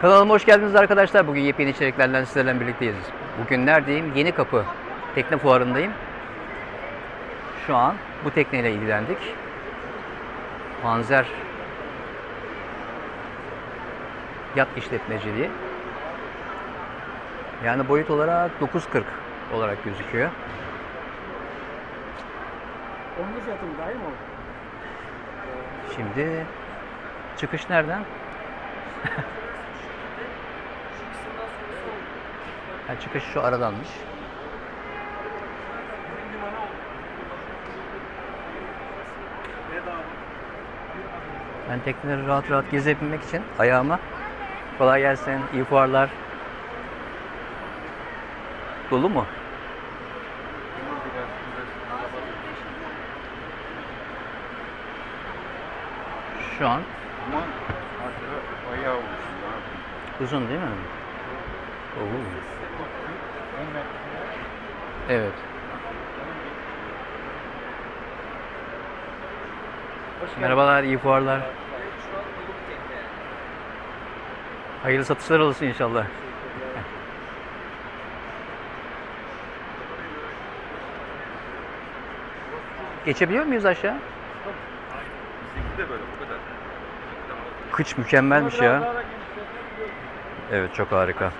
Kanalıma hoş geldiniz arkadaşlar. Bugün yepyeni içeriklerden sizlerle birlikteyiz. Bugün neredeyim? Yeni Kapı Tekne Fuarı'ndayım. Şu an bu tekneyle ilgilendik. Panzer Yat işletmeciliği. Yani boyut olarak 9.40 olarak gözüküyor. Onun fiyatı mı dahil mi? Şimdi çıkış nereden? ha, çıkış şu aradanmış. Ben tekneleri rahat rahat gezebilmek için ayağıma kolay gelsin, iyi fuarlar. Dolu mu? Şu an Ama bayağı yapayım? uzun değil mi? Oo. Evet. Merhabalar, iyi fuarlar. Hayırlı satışlar olsun inşallah. Geçebiliyor muyuz aşağı? Bizdeki de böyle bu kadar. Kıç mükemmelmiş ya. Evet çok harika.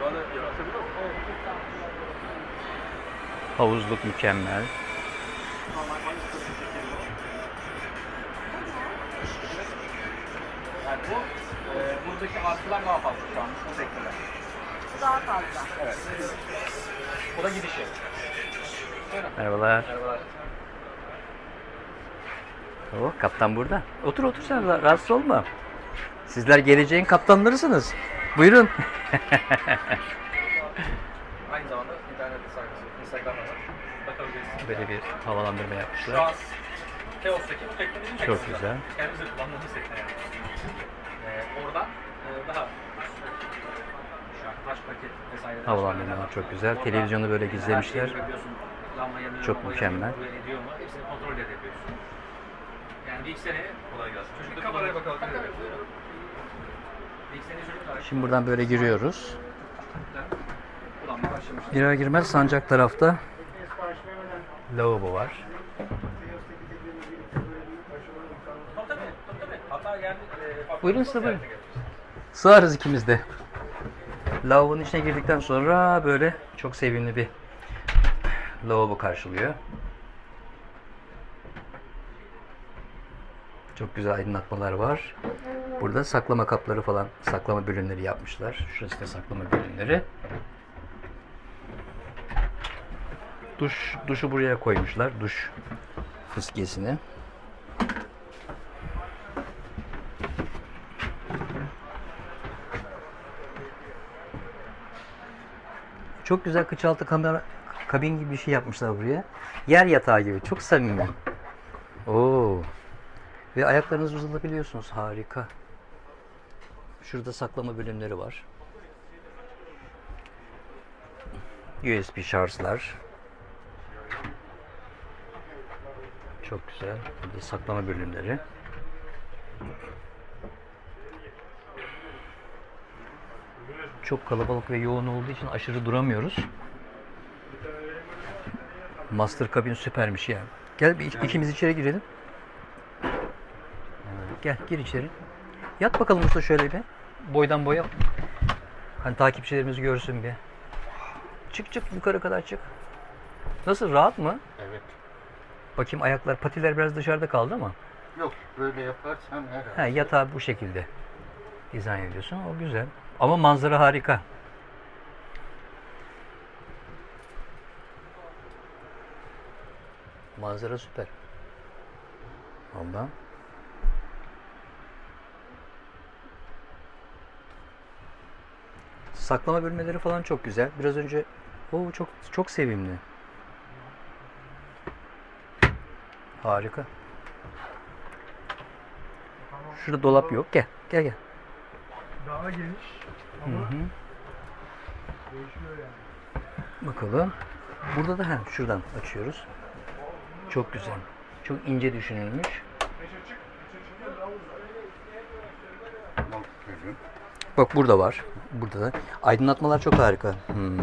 Böyle yaratabiliyor musun? Havuzluk mükemmel. Yani bu, e, buradaki artılar daha fazla şu an bu. Bu daha fazla. Evet. Bu da gidişi. Merhabalar. Merhabalar. Oh, kaptan burada. Otur otur sen ra- rahatsız olma. Sizler geleceğin kaptanlarısınız. Buyurun. Aynı zamanda internet Instagram'da var. Bakabilirsiniz. Böyle bir havalandırma Şu yapmışlar. an Teos'taki bu teknemizin Çok güzel. Kendimiz de kullandığımız tekne yani. Ee, oradan e, daha. Havalandırma çok güzel. Televizyonu böyle gizlemişler. Çok mükemmel. Ediyor mu? Hepsini kontrol edebiliyorsun. Yani bir sene Kolay gelsin. Çocuk kameraya bakalım. Şimdi buradan böyle giriyoruz. Girer girmez sancak tarafta lavabo var. Buyurun size buyurun. Sığarız ikimiz de. Lavabonun içine girdikten sonra böyle çok sevimli bir lavabo karşılıyor. Çok güzel aydınlatmalar var. Burada saklama kapları falan, saklama bölümleri yapmışlar. Şurası da saklama bölümleri. Duş, duşu buraya koymuşlar. Duş fıskiyesini. Çok güzel kıçaltı kamera kabin gibi bir şey yapmışlar buraya. Yer yatağı gibi. Çok samimi. Oo. Ve ayaklarınızı uzatabiliyorsunuz. Harika. Şurada saklama bölümleri var. USB şarjlar. Çok güzel. Burada saklama bölümleri. Çok kalabalık ve yoğun olduğu için aşırı duramıyoruz. Master kabin süpermiş ya. Gel bir ik- ikimiz içeri girelim. Evet, Gel gir içeri. Yat bakalım usta şöyle bir. Boydan boya. Hani takipçilerimiz görsün bir. Çık çık yukarı kadar çık. Nasıl rahat mı? Evet. Bakayım ayaklar, patiler biraz dışarıda kaldı ama. Yok böyle yaparsan herhalde. Ha, yatağı bu şekilde dizayn ediyorsun. O güzel. Ama manzara harika. Manzara süper. Ondan. Saklama bölmeleri falan çok güzel. Biraz önce o çok çok sevimli. Harika. Şurada dolap yok. Gel. Gel gel. Daha geniş Hı ama hı. değişiyor yani. Bakalım. Burada da ha şuradan açıyoruz. Çok güzel. Çok ince düşünülmüş. Bak burada var. Burada da. Aydınlatmalar çok harika. Hmm.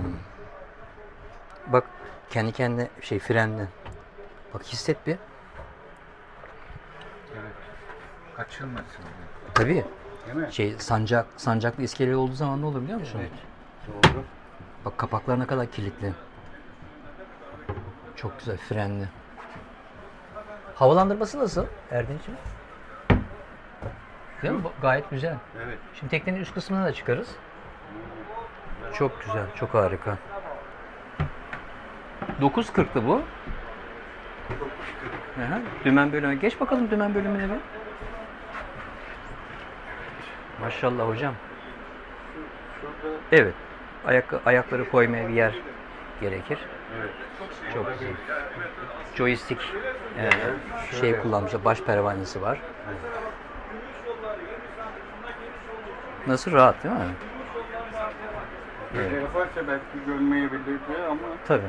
Bak kendi kendine şey frenli. Bak hisset bir. Evet. Kaçılmasın. diye. Tabii. Değil mi? Şey sancak sancaklı iskele olduğu zaman ne olur biliyor musun? Evet. Doğru. Bak kapaklar ne kadar kilitli. Çok güzel frenli. Havalandırması nasıl Erdinç'im? Değil mi? Bu Gayet güzel. Evet. Şimdi teknenin üst kısmına da çıkarız. Çok güzel, çok harika. 9.40'tı bu. Aha, dümen bölümü. Geç bakalım dümen bölümüne bir. Maşallah hocam. Şurada Evet. Ayak, ayakları koymaya bir yer gerekir. evet. Çok güzel. Joystick e, şey kullanmışlar. Baş pervanesi var. Nasıl rahat değil mi? Böyle yaparsa belki görmeyebilirdi ama Tabii.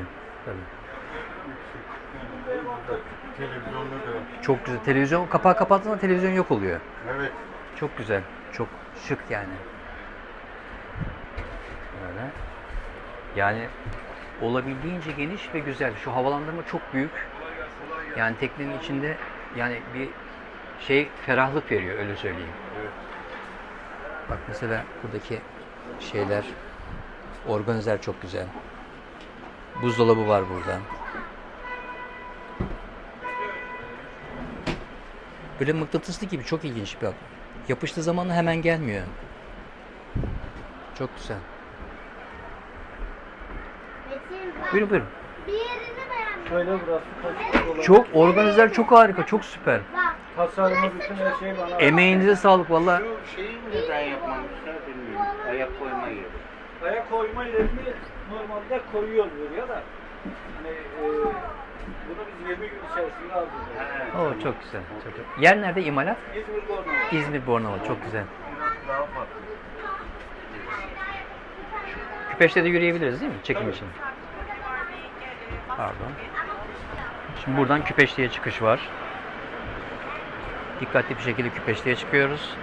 Tabii. burada televizyonda da Çok güzel. Televizyon kapağı kapattığında televizyon yok oluyor. evet. Çok güzel. Çok şık yani. Böyle. Yani olabildiğince geniş ve güzel. Şu havalandırma çok büyük. Yani teknenin içinde yani bir şey ferahlık veriyor öyle söyleyeyim. Evet. Bak mesela buradaki şeyler organizer çok güzel. Buzdolabı var burada. Böyle mıknatıslı gibi çok ilginç bir Yapıştığı zaman hemen gelmiyor. Çok güzel. Buyurun buyurun. bir yerini. Şöyle burası kaçık olan. Çok organizer çok harika çok süper. Bak Tasarımı bütün her şey bana. Emeğinize sağlık valla. Şu şeyi neden yapmamışlar bilmiyorum. Ayak koyma yeri. Ayak koyma yerini normalde koyuyoruz buraya da. Hani e, bunu biz 20 gün içerisinde aldık. He, Oo çok güzel. Çok güzel. Yer nerede imalat? İzmir Bornova. İzmir Bornova çok güzel. Biraz daha farklı. Küpeşte de yürüyebiliriz değil mi? Çekim için. Pardon. Şimdi buradan Küpeşte'ye çıkış var. Dikkatli bir şekilde Küpeşte'ye çıkıyoruz.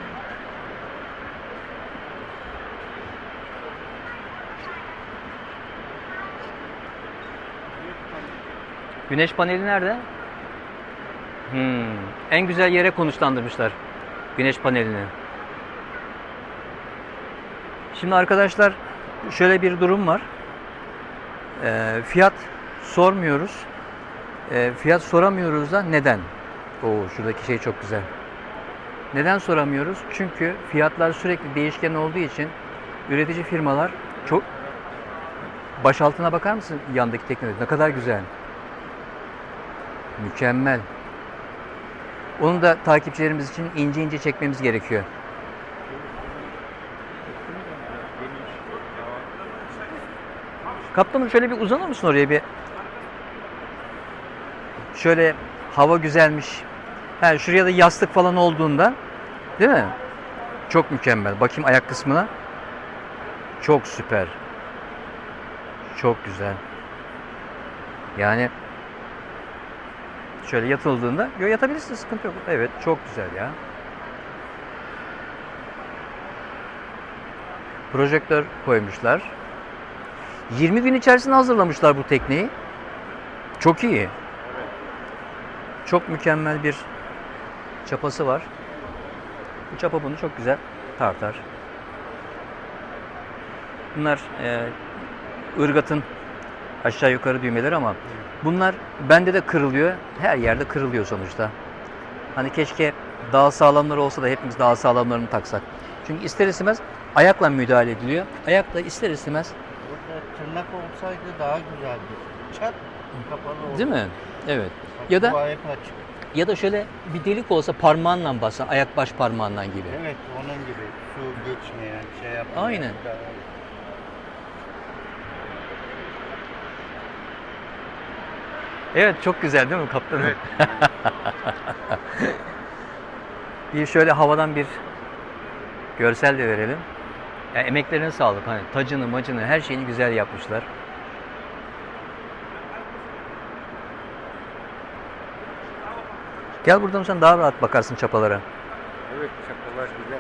Güneş paneli nerede? Hmm. En güzel yere konuşlandırmışlar güneş panelini. Şimdi arkadaşlar şöyle bir durum var. Ee, fiyat sormuyoruz. Ee, fiyat soramıyoruz da neden? Oo şuradaki şey çok güzel. Neden soramıyoruz? Çünkü fiyatlar sürekli değişken olduğu için üretici firmalar çok baş altına bakar mısın yandaki teknoloji? Ne kadar güzel. Mükemmel. Onu da takipçilerimiz için ince ince çekmemiz gerekiyor. Kaptanım şöyle bir uzanır mısın oraya bir? Şöyle hava güzelmiş. Ha, şuraya da yastık falan olduğunda değil mi? Çok mükemmel. Bakayım ayak kısmına. Çok süper. Çok güzel. Yani şöyle yatıldığında yo yatabilirsin sıkıntı yok. Evet çok güzel ya. Projektör koymuşlar. 20 gün içerisinde hazırlamışlar bu tekneyi. Çok iyi. Çok mükemmel bir çapası var. Bu çapa bunu çok güzel tartar. Bunlar e, ırgatın aşağı yukarı düğmeleri ama bunlar bende de kırılıyor. Her yerde kırılıyor sonuçta. Hani keşke daha sağlamları olsa da hepimiz daha sağlamlarını taksak. Çünkü ister istemez ayakla müdahale ediliyor. Ayakla ister istemez Burada tırnak olsaydı daha güzeldi. Çat kapalı oldu. değil mi? Evet. Bak, Ya da açık. ya da şöyle bir delik olsa parmağınla bassan, ayak baş parmağından gibi. Evet onun gibi su geçmeyen şey yapmayan. Aynen. Daha- Evet çok güzel değil mi kaptanım? Evet. bir şöyle havadan bir görsel de verelim. Yani emeklerine sağlık. Hani tacını, macını, her şeyini güzel yapmışlar. Gel buradan sen daha rahat bakarsın çapalara. Evet çapalar güzel.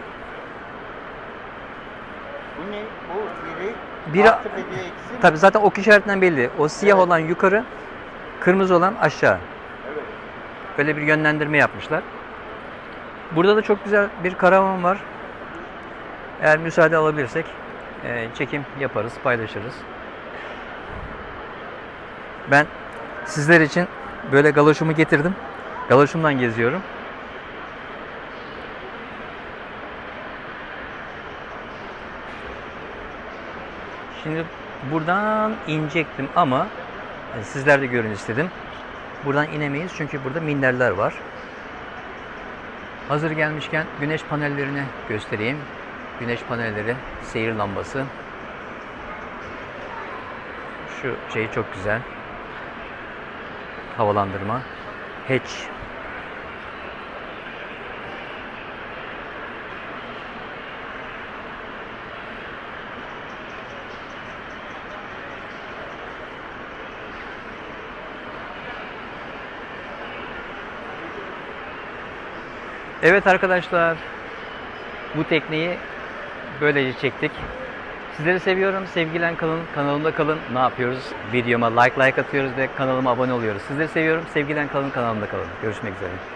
Bu ne? Bu biri Biri- artı biri eksi mi? Tabi zaten ok işaretinden belli. O siyah olan yukarı, kırmızı olan aşağı. Evet. Böyle bir yönlendirme yapmışlar. Burada da çok güzel bir karavan var. Eğer müsaade alabilirsek e, çekim yaparız, paylaşırız. Ben sizler için böyle galoşumu getirdim. Galoşumdan geziyorum. Şimdi buradan inecektim ama sizler de görün istedim. Buradan inemeyiz çünkü burada minderler var. Hazır gelmişken güneş panellerini göstereyim. Güneş panelleri, seyir lambası. Şu şey çok güzel. Havalandırma. Hatch. Evet arkadaşlar. Bu tekneyi böylece çektik. Sizleri seviyorum. Sevgilen kalın. Kanalımda kalın. Ne yapıyoruz? Videoma like like atıyoruz ve kanalıma abone oluyoruz. Sizleri seviyorum. Sevgilen kalın. Kanalımda kalın. Görüşmek üzere.